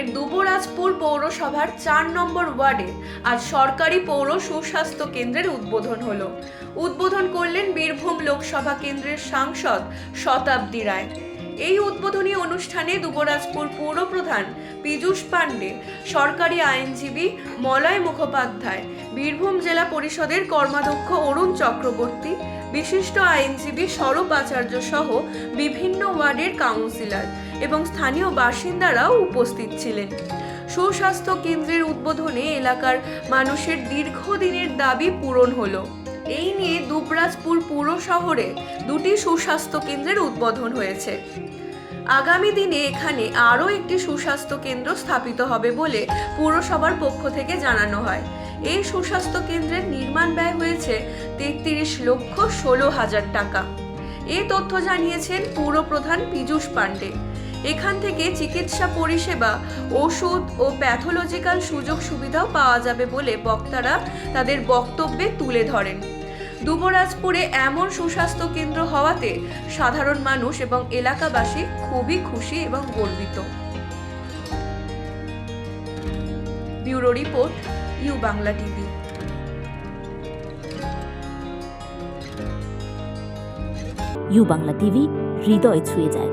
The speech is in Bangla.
বীরভূমের দুবরাজপুর পৌরসভার চার নম্বর ওয়ার্ডে আজ সরকারি পৌর সুস্বাস্থ্য কেন্দ্রের উদ্বোধন হলো। উদ্বোধন করলেন বীরভূম লোকসভা কেন্দ্রের সাংসদ শতাব্দী রায়। এই উদ্বোধনী অনুষ্ঠানে দুবরাজপুর পৌর প্রধান পীযূষ পাণ্ডে, সরকারি আইনজীবী মলয় মুখোপাধ্যায়, বীরভূম জেলা পরিষদের কর্মাধ্যক্ষ অরুণ চক্রবর্তী, বিশিষ্ট আইনজীবী স্বরূপ আচার্য সহ বিভিন্ন ওয়ার্ডের কাউন্সিলর এবং স্থানীয় বাসিন্দারাও উপস্থিত ছিলেন। সুস্বাস্থ্য কেন্দ্রের উদ্বোধনে এলাকার মানুষের দীর্ঘদিনের দাবি পূরণ হলো। এই নিয়ে দুবরাজপুর পুর শহরে দুটি সুস্বাস্থ্য কেন্দ্রের উদ্বোধন হয়েছে। আগামী দিনে এখানে আরও একটি সুস্বাস্থ্য কেন্দ্র স্থাপিত হবে বলে পুরসভার পক্ষ থেকে জানানো হয়। এই সুস্বাস্থ্য কেন্দ্রের নির্মাণ ব্যয় হয়েছে তেত্রিশ লক্ষ ষোলো হাজার টাকা। এ তথ্য জানিয়েছেন পুরপ্রধান পীযূষ পাণ্ডে। এখান থেকে চিকিৎসা পরিষেবা, ওষুধ ও প্যাথোলজিক্যাল সুযোগ সুবিধাও পাওয়া যাবে বলে বক্তারা তাদের বক্তব্যে তুলে ধরেন। দুবরাজপুরে এমন সুস্বাস্থ্য কেন্দ্র হওয়াতে সাধারণ মানুষ এবং এলাকাবাসী খুবই খুশি এবং গর্বিত। Bureau report U Bangla TV. U Bangla TV, হৃদয় ছুঁয়ে যায়।